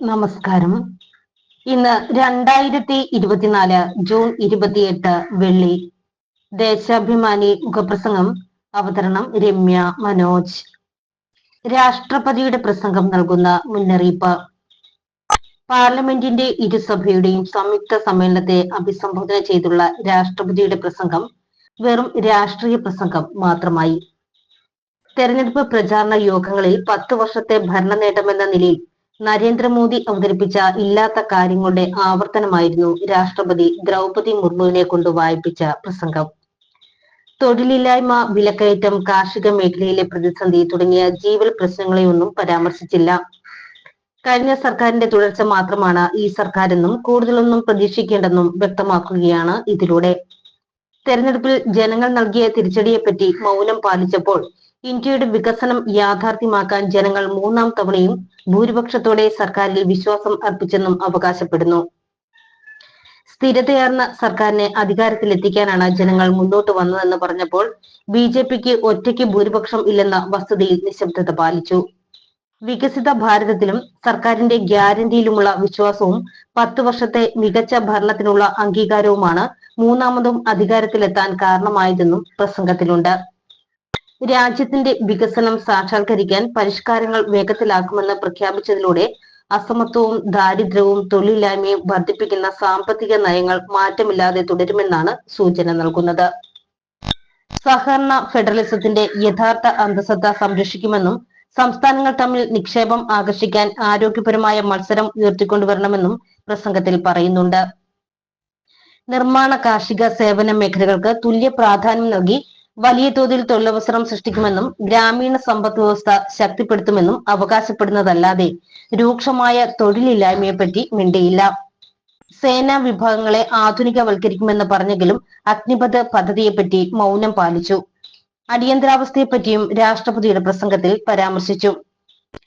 നമസ്കാരം. ഇന്ന് രണ്ടായിരത്തി ഇരുപത്തിനാല് ജൂൺ ഇരുപത്തിയെട്ട് വെള്ളി ദേശാഭിമാനി മുഖപ്രസംഗം അവതരണം രമ്യ മനോജ്. രാഷ്ട്രപതിയുടെ പ്രസംഗം നൽകുന്ന മുന്നറിയിപ്പ്. പാർലമെന്റിന്റെ ഇരുസഭയുടെയും സംയുക്ത സമ്മേളനത്തെ അഭിസംബോധന ചെയ്തുള്ള രാഷ്ട്രപതിയുടെ പ്രസംഗം വെറും രാഷ്ട്രീയ പ്രസംഗം മാത്രമായി. തെരഞ്ഞെടുപ്പ് പ്രചാരണ യോഗങ്ങളിൽ പത്ത് വർഷത്തെ ഭരണ നേട്ടമെന്ന നിലയിൽ നരേന്ദ്രമോദി അവതരിപ്പിച്ച ഇല്ലാത്ത കാര്യങ്ങളുടെ ആവർത്തനമായിരുന്നു രാഷ്ട്രപതി ദ്രൗപതി മുർമുവിനെ കൊണ്ട് വായിപ്പിച്ച പ്രസംഗം. തൊഴിലില്ലായ്മ വിലക്കയറ്റം കാർഷിക മേഖലയിലെ പ്രതിസന്ധി തുടങ്ങിയ ജീവൽ പ്രശ്നങ്ങളെയൊന്നും പരാമർശിച്ചില്ല. കഴിഞ്ഞ സർക്കാരിന്റെ തുടർച്ച മാത്രമാണ് ഈ സർക്കാരെന്നും കൂടുതലൊന്നും പ്രതീക്ഷിക്കേണ്ടെന്നും വ്യക്തമാക്കുകയാണ് ഇതിലൂടെ. തെരഞ്ഞെടുപ്പിൽ ജനങ്ങൾ നൽകിയ തിരിച്ചടിയെപ്പറ്റി മൗനം പാലിച്ചപ്പോൾ ഇന്ത്യയുടെ വികസനം യാഥാർത്ഥ്യമാക്കാൻ ജനങ്ങൾ മൂന്നാം തവണയും ഭൂരിപക്ഷത്തോടെ സർക്കാരിൽ വിശ്വാസം അർപ്പിച്ചെന്നും അവകാശപ്പെടുന്നു. സ്ഥിരതയാർന്ന സർക്കാരിനെ അധികാരത്തിലെത്തിക്കാനാണ് ജനങ്ങൾ മുന്നോട്ട് വന്നതെന്ന് പറഞ്ഞപ്പോൾ ബി ജെ പിക്ക് ഒറ്റയ്ക്ക് ഭൂരിപക്ഷം ഇല്ലെന്ന വസ്തുതയിൽ നിശബ്ദത പാലിച്ചു. വികസിത ഭാരതത്തിലും സർക്കാരിന്റെ ഗ്യാരണ്ടിയിലുമുള്ള വിശ്വാസവും പത്ത് വർഷത്തെ മികച്ച ഭരണത്തിനുള്ള അംഗീകാരവുമാണ് മൂന്നാമതും അധികാരത്തിലെത്താൻ കാരണമായതെന്നും പ്രസംഗത്തിലുണ്ട്. രാജ്യത്തിന്റെ വികസനം സാക്ഷാത്കരിക്കാൻ പരിഷ്കാരങ്ങൾ വേഗത്തിലാക്കുമെന്ന് പ്രഖ്യാപിച്ചതിലൂടെ അസമത്വവും ദാരിദ്ര്യവും തൊഴിലില്ലായ്മയും വർദ്ധിപ്പിക്കുന്ന സാമ്പത്തിക നയങ്ങൾ മാറ്റമില്ലാതെ തുടരുമെന്നാണ് സൂചന നൽകുന്നത്. സഹകരണ ഫെഡറലിസത്തിന്റെ യഥാർത്ഥ അന്തസത്ത സംരക്ഷിക്കുമെന്നും സംസ്ഥാനങ്ങൾ തമ്മിൽ നിക്ഷേപം ആകർഷിക്കാൻ ആരോഗ്യപരമായ മത്സരം ഉയർത്തിക്കൊണ്ടുവരണമെന്നും പ്രസംഗത്തിൽ പറയുന്നുണ്ട്. നിർമ്മാണ കാർഷിക സേവന മേഖലകൾക്ക് തുല്യ പ്രാധാന്യം നൽകി വലിയ തോതിൽ തൊഴിലവസരം സൃഷ്ടിക്കുമെന്നും ഗ്രാമീണ സമ്പദ് വ്യവസ്ഥ ശക്തിപ്പെടുത്തുമെന്നും അവകാശപ്പെടുന്നതല്ലാതെ രൂക്ഷമായ തൊഴിലില്ലായ്മയെപ്പറ്റി മിണ്ടിയില്ല. സേനാ വിഭാഗങ്ങളെ ആധുനികവൽക്കരിക്കുമെന്ന് പറഞ്ഞെങ്കിലും അഗ്നിപഥ പദ്ധതിയെപ്പറ്റി മൗനം പാലിച്ചു. അടിയന്തരാവസ്ഥയെപ്പറ്റിയും രാഷ്ട്രപതിയുടെ പ്രസംഗത്തിൽ പരാമർശിച്ചു.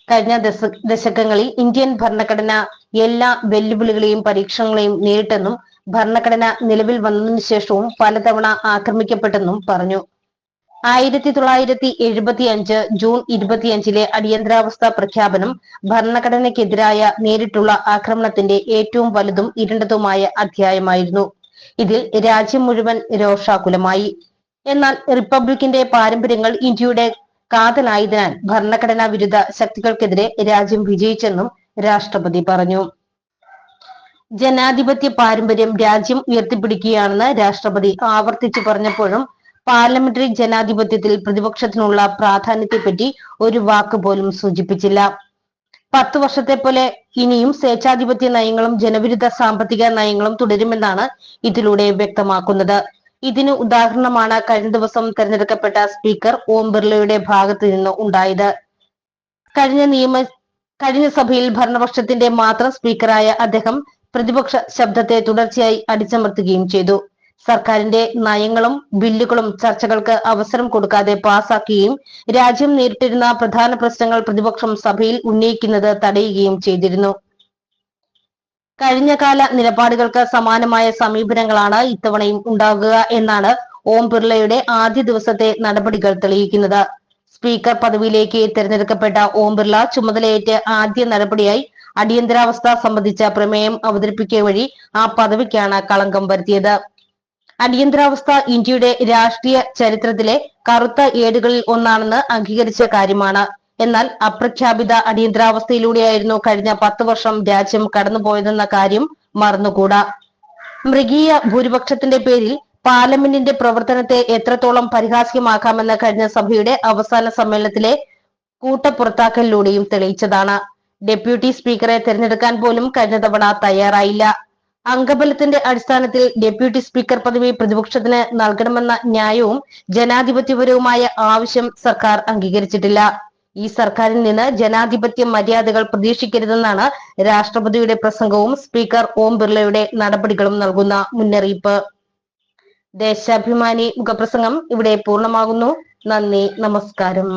കഴിഞ്ഞ ദശ ദശകങ്ങളിൽ ഇന്ത്യൻ ഭരണഘടന എല്ലാ വെല്ലുവിളികളെയും പരീക്ഷണങ്ങളെയും നേരിട്ടെന്നും ഭരണഘടന നിലവിൽ വന്നതിനു ശേഷവും പലതവണ ആക്രമിക്കപ്പെട്ടെന്നും പറഞ്ഞു. ആയിരത്തി തൊള്ളായിരത്തി എഴുപത്തി അഞ്ച് ജൂൺ ഇരുപത്തിയഞ്ചിലെ അടിയന്തരാവസ്ഥ പ്രഖ്യാപനം ഭരണഘടനയ്ക്കെതിരായ നേരിട്ടുള്ള ആക്രമണത്തിന്റെ ഏറ്റവും വലുതും ഇരുണ്ടതുമായ അധ്യായമായിരുന്നു. ഇതിൽ രാജ്യം മുഴുവൻ രോഷാകുലമായി. എന്നാൽ റിപ്പബ്ലിക്കിന്റെ പാരമ്പര്യങ്ങൾ ഇന്ത്യയുടെ കാതലായതിനാൽ ഭരണഘടനാ വിരുദ്ധ ശക്തികൾക്കെതിരെ രാജ്യം വിജയിച്ചെന്നും രാഷ്ട്രപതി പറഞ്ഞു. ജനാധിപത്യ പാരമ്പര്യം രാജ്യം ഉയർത്തിപ്പിടിക്കുകയാണെന്ന് രാഷ്ട്രപതി ആവർത്തിച്ചു പറഞ്ഞപ്പോഴും പാർലമെന്ററി ജനാധിപത്യത്തിൽ പ്രതിപക്ഷത്തിനുള്ള പ്രാധാന്യത്തെപ്പറ്റി ഒരു വാക്ക് പോലും സൂചിപ്പിച്ചില്ല. പത്തു വർഷത്തെ പോലെ ഇനിയും സ്വേച്ഛാധിപത്യ നയങ്ങളും ജനവിരുദ്ധ സാമ്പത്തിക നയങ്ങളും തുടരുമെന്നാണ് ഇതിലൂടെ വ്യക്തമാക്കുന്നത്. ഇതിന് ഉദാഹരണമാണ് കഴിഞ്ഞ ദിവസം തെരഞ്ഞെടുക്കപ്പെട്ട സ്പീക്കർ ഓം ബിർളയുടെ ഭാഗത്ത് നിന്ന് ഉണ്ടായത്. കഴിഞ്ഞ നിയമ കഴിഞ്ഞ സഭയിൽ ഭരണപക്ഷത്തിന്റെ മാത്രം സ്പീക്കറായ അദ്ദേഹം പ്രതിപക്ഷ ശബ്ദത്തെ തുടർച്ചയായി അടിച്ചമർത്തുകയും ചെയ്തു. സർക്കാരിന്റെ നയങ്ങളും ബില്ലുകളും ചർച്ചകൾക്ക് അവസരം കൊടുക്കാതെ പാസാക്കുകയും രാജ്യം നേരിട്ടിരുന്ന പ്രധാന പ്രശ്നങ്ങൾ പ്രതിപക്ഷം സഭയിൽ ഉന്നയിക്കുന്നത് തടയുകയും ചെയ്തിരുന്നു. കഴിഞ്ഞകാല നിലപാടുകൾക്ക് സമാനമായ സമീപനങ്ങളാണ് ഇത്തവണയും ഉണ്ടാകുക എന്നാണ് ഓം ബിർളയുടെ ആദ്യ ദിവസത്തെ നടപടികൾ തെളിയിക്കുന്നത്. സ്പീക്കർ പദവിയിലേക്ക് തിരഞ്ഞെടുക്കപ്പെട്ട ഓം ബിർള ചുമതലയേറ്റ് ആദ്യ നടപടിയായി അടിയന്തരാവസ്ഥ സംബന്ധിച്ച പ്രമേയം അവതരിപ്പിക്കുക വഴി ആ പദവിക്കാണ് കളങ്കം വരുത്തിയത്. അടിയന്തരാവസ്ഥ ഇന്ത്യയുടെ രാഷ്ട്രീയ ചരിത്രത്തിലെ കറുത്ത ഏടുകളിൽ ഒന്നാണെന്ന് അംഗീകരിച്ച കാര്യമാണ്. എന്നാൽ അപ്രഖ്യാപിത അടിയന്തരാവസ്ഥയിലൂടെയായിരുന്നു കഴിഞ്ഞ പത്ത് വർഷം രാജ്യം കടന്നുപോയതെന്ന കാര്യം മറന്നുകൂടാ. മൃഗീയ ഭൂരിപക്ഷത്തിന്റെ പേരിൽ പാർലമെന്റിന്റെ പ്രവർത്തനത്തെ എത്രത്തോളം പരിഹാസ്യമാക്കാമെന്ന് കഴിഞ്ഞ സഭയുടെ അവസാന സമ്മേളനത്തിലെ കൂട്ടപ്പുറത്താക്കലിലൂടെയും തെളിയിച്ചതാണ്. ഡെപ്യൂട്ടി സ്പീക്കറെ തിരഞ്ഞെടുക്കാൻ പോലും കഴിഞ്ഞ തവണ തയ്യാറായില്ല. അംഗബലത്തിന്റെ അടിസ്ഥാനത്തിൽ ഡെപ്യൂട്ടി സ്പീക്കർ പദവി പ്രതിപക്ഷത്തിന് നൽകണമെന്ന ന്യായവും ജനാധിപത്യപരവുമായ ആവശ്യം സർക്കാർ അംഗീകരിച്ചിട്ടില്ല. ഈ സർക്കാരിൽ നിന്ന് ജനാധിപത്യ മര്യാദകൾ പ്രതീക്ഷിക്കരുതെന്നാണ് രാഷ്ട്രപതിയുടെ പ്രസംഗവും സ്പീക്കർ ഓം ബിർളയുടെ നടപടികളും നൽകുന്ന മുന്നറിയിപ്പ്. ദേശാഭിമാനി മുഖപ്രസംഗം ഇവിടെ പൂർണമാകുന്നു. നന്ദി നമസ്കാരം.